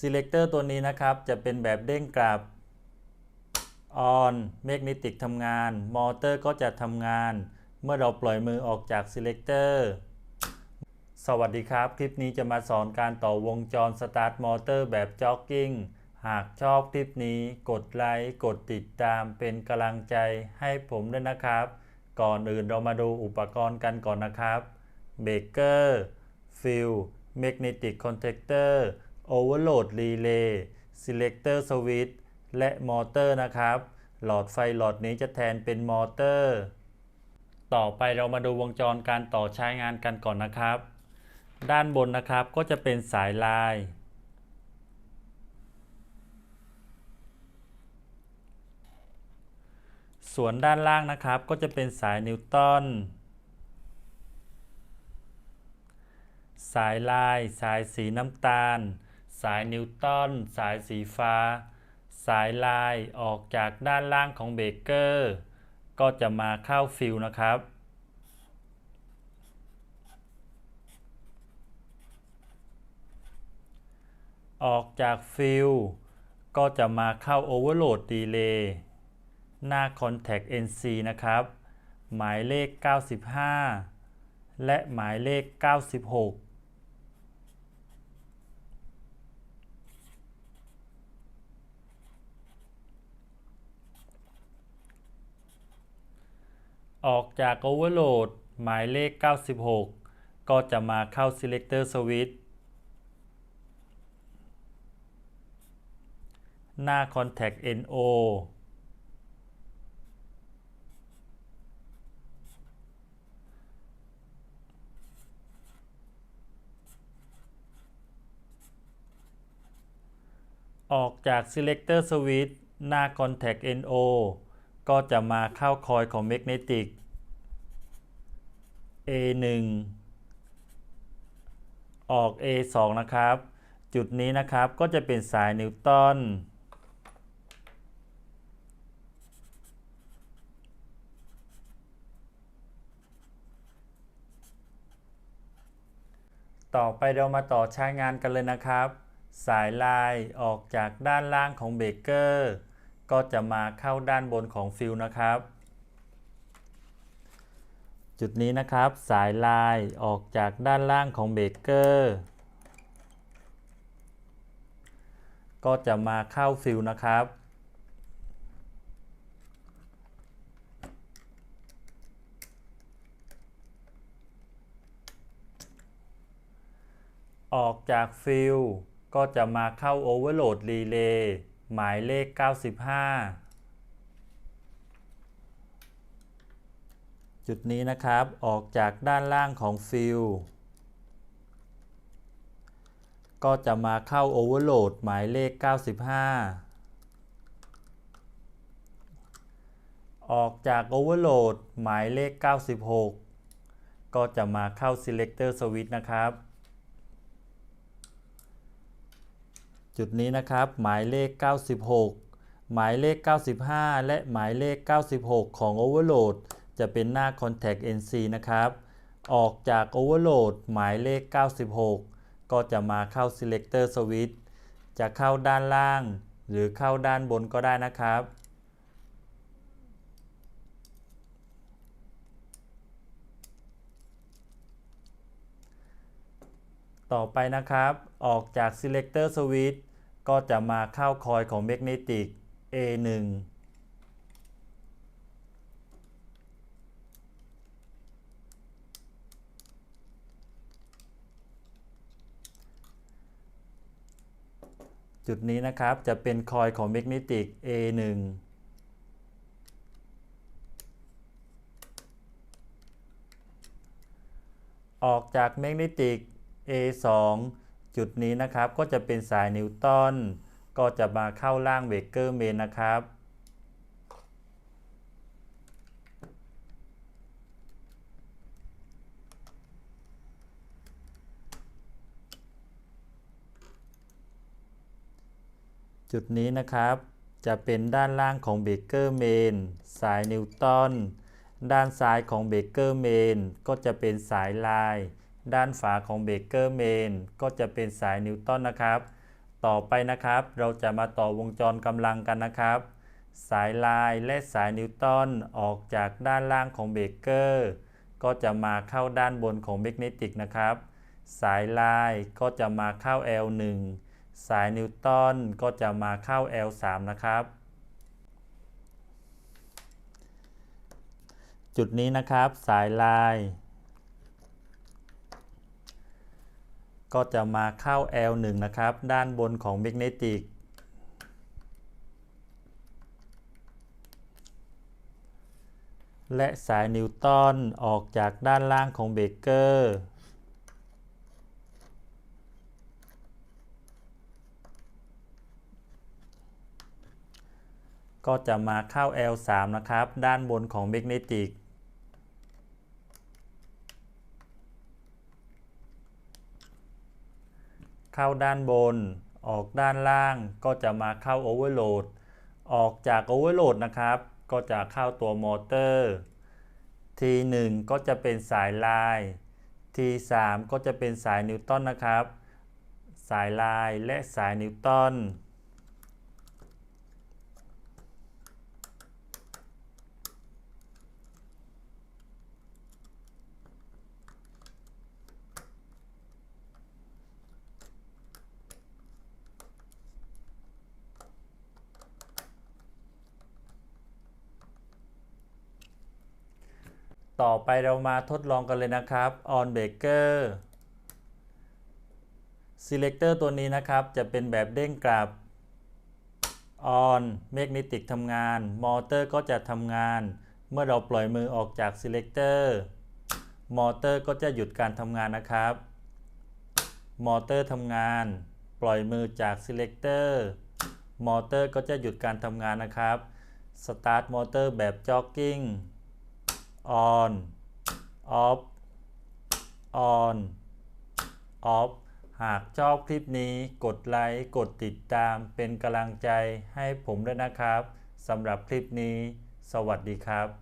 selector ตัวนี้นะครับ จะเป็นแบบเด้งกลับ on magnetic ทำงาน มอเตอร์ก็จะทำงาน เมื่อเราปล่อยมือออกจาก selector สวัสดีครับ คลิปนี้จะมาสอนการต่อวงจร start motor แบบ jogging หากชอบคลิปนี้กดไลค์ กดติดตามเป็นกำลังใจให้ผมด้วยนะครับ ก่อนอื่นเรามาดูอุปกรณ์กันก่อนนะครับเบเกอร์ฟิล magnetic contactor overload relay selector switch และมอเตอร์นะครับ หลอดไฟหลอดนี้จะแทนเป็นมอเตอร์ ต่อไปเรามาดูวงจรการต่อใช้งานกันก่อนนะครับ ด้านบนนะครับก็จะเป็นสายลาย ส่วนด้านล่างนะครับก็จะเป็นสายนิวตันสายลาย สายสีน้ำตาล สายนิวตันสายสีฟ้า สายลายออกจากด้านล่างของเบเกอร์ ก็จะมาเข้าฟิลนะครับออกจากฟิลก็จะมาเข้า Overload Delay หน้า Contact NC นะครับ หมายเลข 95 และหมายเลข 96 ออกจาก Overload หมายเลข 96 ก็จะมาเข้า Selector Switch หน้า Contact NO ออกจาก Selector Switch หน้า Contact NO ก็จะมาเข้าคอยของ Magnetic A1 ออก A2 นะครับ จุดนี้นะครับก็จะเป็นสายนิวตันต่อไปเรามาต่อใช้งานกันเลยนะครับ สายลายออกจากด้านล่างของเบเกอร์ ก็จะมาเข้าด้านบนของฟิลนะครับ จุดนี้นะครับสายลายออกจากด้านล่างของเบเกอร์ก็จะมาเข้าฟิลนะครับ ออกจากฟิลก็จะมาเข้า Overload Relay ห หมายเลข 95 จุดนี้นะครับออกจากด้านล่างของฟิลก็จะมาเข้า Overload หมายเลข 95 ออกจาก Overload หมายเลข 96 ก็จะมาเข้า Selector Switch นะครับ จุดนี้นะครับ หมายเลข 96 หมายเลข 95 และหมายเลข 96 ของ Overload จะเป็นหน้า Contact NC นะครับ ออกจาก Overload หมายเลข 96 ก็จะมาเข้า Selector Switch จะเข้าด้านล่าง หรือเข้าด้านบนก็ได้นะครับต่อไปนะครับ ออกจาก Selector Switch ก็จะมาเข้าคอยของ Magnetic A1 จุดนี้นะครับจะเป็นคอยของ Magnetic A1 ออกจาก Magnetic A2 จุดนี้นะครับก็จะเป็นสายนิวตันก็จะมาเข้าล่างเบเกอร์เมนนะครับจุดนี้นะครับจะเป็นด้านล่างของเบเกอร์เมนสายนิวตันด้านซ้ายของเบเกอร์เมนก็จะเป็นสายลาย ด้านฝาของเบเกอร์เมนก็จะเป็นสายนิวตันนะครับ ต่อไปนะครับเราจะมาต่อวงจรกำลังกันนะครับ สายลายและสายนิวตันออกจากด้านล่างของเบเกอร์ก็จะมาเข้าด้านบนของแมกเนติกนะครับ สายลายก็จะมาเข้า L1 สายนิวตันก็จะมาเข้า L3 นะครับจุดนี้นะครับสายลาย ก็จะมาเข้า L1 นะครับ ด้านบนของแมกเนติกและสายนิวตันออกจากด้านล่างของเบเกอร์ก็จะมาเข้า L3 นะครับ ด้านบนของแมกเนติก เข้าด้านบน ออกด้านล่างก็จะมาเข้าโอเวอร์โหลดออกจากโอเวอร์โหลดนะครับ ก็จะเข้าตัวมอเตอร์ T1 ก็จะเป็นสายลาย T3 ก็จะเป็นสายนิวตันนะครับ สายลายและสายนิวตัน ต่อไปเรามาทดลองกันเลยนะครับ on breaker selector ตัวนี้นะครับ จะเป็นแบบเด้งกลับ on magnetic ทำงานมอเตอร์ก็จะทำงาน เมื่อเราปล่อยมือออกจาก selector มอเตอร์ก็จะหยุดการทำงานนะครับ มอเตอร์ทำงาน ปล่อยมือจาก selector มอเตอร์ก็จะหยุดการทำงานนะครับ start มอเตอร์แบบ jogging on off on off หากชอบคลิปนี้กดไลค์ กดติดตามเป็นกำลังใจให้ผมด้วยนะครับสำหรับคลิปนี้ สวัสดีครับ